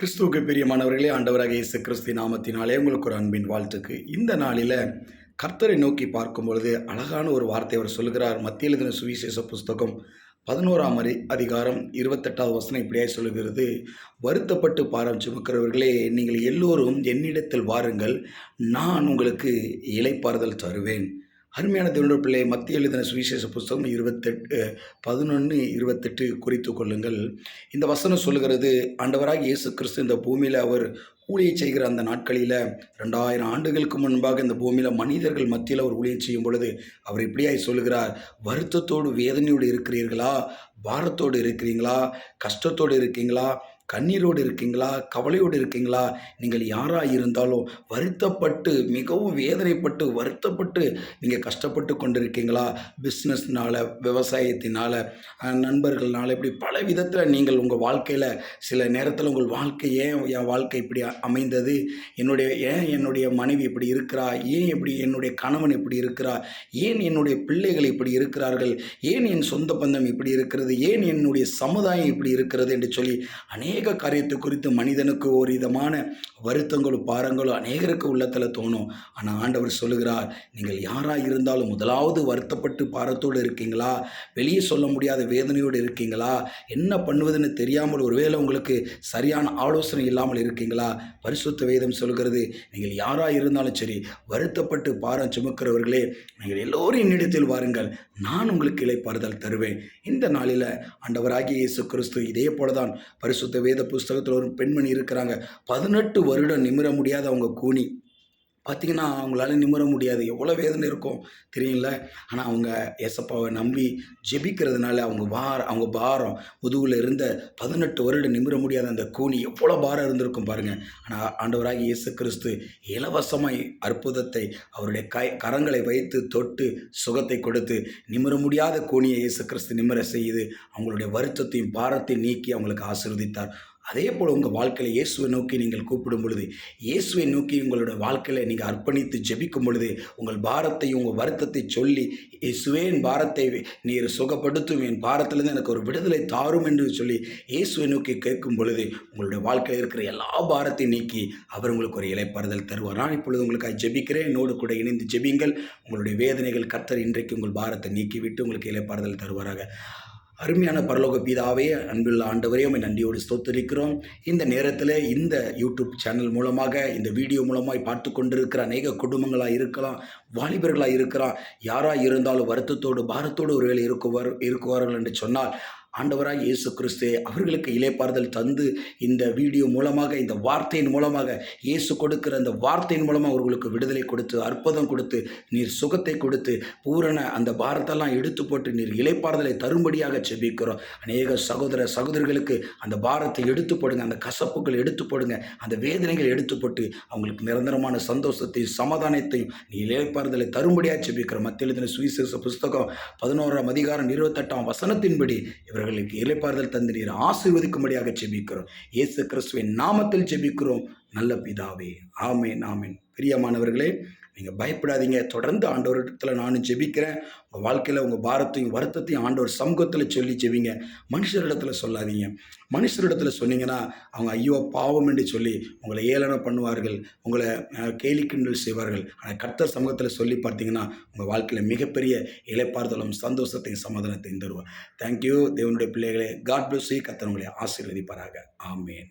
கிறிஸ்துவுக்கு பிரியமானவர்களே ஆண்டவராக இயேசு கிறிஸ்து நாமத்தினாலே உங்களுக்கு ஒரு அன்பின் வாழ்த்துக்கு. இந்த நாளில் கர்த்தரை நோக்கி பார்க்கும் பொழுது அழகான ஒரு வார்த்தை அவர் சொல்லுகிறார். மத்திய எழுதின சுவிசேஷ புஸ்தகம் பதினோராம் அரி அதிகாரம் இருபத்தெட்டாவது வசனம் இப்படியாய் சொல்லுகிறது. வருத்தப்பட்டு பாரம் சுமக்கிறவர்களே நீங்கள் எல்லோரும் என்னிடத்தில் வாருங்கள். நான் உங்களுக்கு இலைப்பாறுதல் தருவேன். அருமையான தேவனுடைய பிள்ளை மத்திய எழுதின சுவிசேஷ புஸ்தகம் இருபத்தெட்டு பதினொன்று இருபத்தெட்டு குறித்து கொள்ளுங்கள். இந்த வசனம் சொல்லுகிறது ஆண்டவராக இயேசு கிறிஸ்து இந்த பூமியில் அவர் ஊழியம் செய்கிற அந்த நாட்களில் ரெண்டாயிரம் ஆண்டுகளுக்கு முன்பாக இந்த பூமியில் மனிதர்கள் மத்தியில் அவர் ஊழியம் செய்யும் பொழுது அவர் இப்படியாய் சொல்லுகிறார் வருத்தத்தோடு வேதனையோடு இருக்கிறீர்களா? பாரத்தோடு இருக்கிறீங்களா? கஷ்டத்தோடு இருக்கீங்களா? கண்ணீரோடு இருக்கீங்களா? கவலையோடு இருக்கீங்களா? நீங்கள் யாராக இருந்தாலும் வருத்தப்பட்டு மிகவும் வேதனைப்பட்டு வருத்தப்பட்டு நீங்கள் கஷ்டப்பட்டு கொண்டிருக்கீங்களா? பிஸ்னஸ்னால் விவசாயத்தினால் நண்பர்கள்னால் இப்படி பல விதத்தில் நீங்கள் உங்கள் வாழ்க்கையில் சில நேரத்தில் உங்கள் வாழ்க்கை ஏன் என் வாழ்க்கை இப்படி அமைந்தது? என்னுடைய ஏன் என்னுடைய மனைவி இப்படி இருக்கிறா? ஏன் இப்படி என்னுடைய கணவன் இப்படி இருக்கிறா? ஏன் என்னுடைய பிள்ளைகள் இப்படி இருக்கிறார்கள்? ஏன் என் சொந்த பந்தம் இப்படி இருக்கிறது? ஏன் என்னுடைய சமுதாயம் இப்படி இருக்கிறது? என்று சொல்லி அநேக காரியத்தை குறித்து மனிதனுக்கு ஒரு விதமான வருத்தங்களும் பாரங்களும் அநேகருக்கு உள்ளத்தில் தோணும். ஆனால் ஆண்டவர் சொல்லுகிறார் நீங்கள் யாராக இருந்தாலும் முதலாவது வருத்தப்பட்டு பாரத்தோடு இருக்கீங்களா? வெளியே சொல்ல முடியாத வேதனையோடு இருக்கீங்களா? என்ன பண்ணுவதுன்னு தெரியாமல் ஒருவேளை உங்களுக்கு சரியான ஆலோசனை இல்லாமல் இருக்கீங்களா? பரிசுத்த வேதம் சொல்கிறது நீங்கள் யாராக இருந்தாலும் சரி வருத்தப்பட்டு பாரம் சுமக்கிறவர்களே நீங்கள் எல்லோரும் என்னிடத்தில் வாருங்கள். நான் உங்களுக்கு இலைப்பாறுதல் தருவேன். இந்த நாளில் ஆண்டவராகிய இயேசு கிறிஸ்து இதே போல தான் பரிசுத்த வேத புஸ்தகத்தில் ஒரு பெண்மணி இருக்கிறாங்க. பதினெட்டு வருடம் நிமிர முடியாத அவங்க கூனி. பார்த்திங்கன்னா அவங்களால நிமிர முடியாது. எவ்வளோ வேதனை இருக்கும் தெரியுங்கள ஆனால் அவங்க ஏசப்பாவை நம்பி ஜெபிக்கிறதுனால அவங்க பார அவங்க பாரம் முதுகில் இருந்த பதினெட்டு வருடம் நிமிர முடியாத அந்த கூனி எவ்வளோ பாரம் இருந்திருக்கும் பாருங்கள் ஆனால் ஆண்டவராகி இயேசு கிறிஸ்து இலவசமாய் அற்புதத்தை அவருடைய கை கரங்களை வைத்து தொட்டு சுகத்தை கொடுத்து நிமிர முடியாத கூனியை இயேசு கிறிஸ்து நிமிர செய்து அவங்களுடைய வருத்தத்தையும் பாரத்தையும் நீக்கி அவங்களுக்கு ஆசிர்வதித்தார். அதே போல் உங்கள் வாழ்க்கையில் இயேசுவை நோக்கி நீங்கள் கூப்பிடும் பொழுது இயேசுவை நோக்கி உங்களோட வாழ்க்கையில் நீங்கள் அர்ப்பணித்து ஜெபிக்கும் பொழுது உங்கள் பாரத்தை உங்கள் வருத்தத்தை சொல்லி இயேசுவே என் பாரத்தை நீர் சுகப்படுத்தும் என் பாரத்திலிருந்து எனக்கு ஒரு விடுதலை தாரும் என்று சொல்லி இயேசுவை நோக்கி கேட்கும் பொழுது உங்களுடைய வாழ்க்கையில் இருக்கிற எல்லா பாரத்தையும் நீக்கி அவர் உங்களுக்கு ஒரு இலைப்பாறுதல் தருவார். நான் இப்பொழுது உங்களுக்காக ஜெபிக்கிறேன். என்னோடு கூட இணைந்து ஜெபிங்கள் உங்களுடைய வேதனைகள் கத்தர் இன்றைக்கு உங்கள் பாரத்தை நீக்கிவிட்டு உங்களுக்கு இலைப்பாறுதல் தருவாராக. அருமையான பரலோக பீதாவே அன்புள்ள ஆண்டவரே உண்மை நன்றியோடு ஸ்தோத்தரிக்கிறோம். இந்த நேரத்தில் இந்த யூடியூப் சேனல் மூலமாக இந்த வீடியோ மூலமாக பார்த்து கொண்டிருக்கிற அநேக குடும்பங்களாக இருக்கலாம் வாலிபர்களாக இருக்கலாம் யாராக இருந்தாலும் வருத்தத்தோடு பாரத்தோடு ஒருவேளை இருக்குவார் இருக்குவார்கள் என்று சொன்னால் ஆண்டவராக இயேசு கிறிஸ்து அவர்களுக்கு இலைப்பாறுதல் தந்து இந்த வீடியோ மூலமாக இந்த வார்த்தையின் மூலமாக இயேசு கொடுக்கிற அந்த வார்த்தையின் மூலமாக அவர்களுக்கு விடுதலை கொடுத்து அற்புதம் கொடுத்து நீர் சுகத்தை கொடுத்து பூரண அந்த பாரத்தெல்லாம் எடுத்து போட்டு நீர் இலைப்பாறுதலை தரும்படியாக செபிக்கிறோம் அநேக சகோதர சகோதரிகளுக்கு அந்த பாரத்தை எடுத்து போடுங்க அந்த கசப்புகள் எடுத்து போடுங்க அந்த வேதனைகள் எடுத்து போட்டு அவங்களுக்கு நிரந்தரமான சந்தோஷத்தையும் சமாதானத்தையும் நீ இலைப்பாறுதலை தரும்படியாக செபிக்கிறோம் மத்திய சுவிசேஷ புஸ்தகம் பதினோராம் அதிகாரம் இருபத்தெட்டாம் வசனத்தின்படி இவர்கள் அவர்களுக்கு இலைப்பாறுதல் தந்து ஆசீர்வதிக்கும்படியாக ஜெபிக்கிறோம். இயேசு கிறிஸ்துவின் நாமத்தில் ஜெபிக்கிறோம். நல்ல பிதாவே ஆமேன் ஆமேன். பிரியமானவர்களே நீங்கள் பயப்படாதீங்க. தொடர்ந்து ஆண்டவரிடத்தில் நானும் ஜெபிக்கிறேன். உங்கள் வாழ்க்கையில் உங்கள் பாரத்தையும் வருத்தத்தையும் ஆண்டவர் சமூகத்தில் சொல்லி ஜெபிங்க. மனுஷரிடத்தில் சொல்லாதீங்க. மனுஷரிடத்தில் சொன்னீங்கன்னா அவங்க ஐயோ பாவம் என்று சொல்லி உங்களை ஏளனம் பண்ணுவார்கள். உங்களை கேலி கிண்டல் செய்வார்கள். ஆனால் கர்த்தர் சமூகத்தில் சொல்லி பார்த்தீங்கன்னா உங்கள் வாழ்க்கையில் மிகப்பெரிய இலைப்பாறுதலும் சந்தோஷத்தையும் சமாதானத்தையும் தருவார். தேங்க்யூ தேவனுடைய பிள்ளைகளே. காட் பிளஸ் கர்த்தர் உங்களை ஆசீர்வதிப்பாராக. ஆமேன்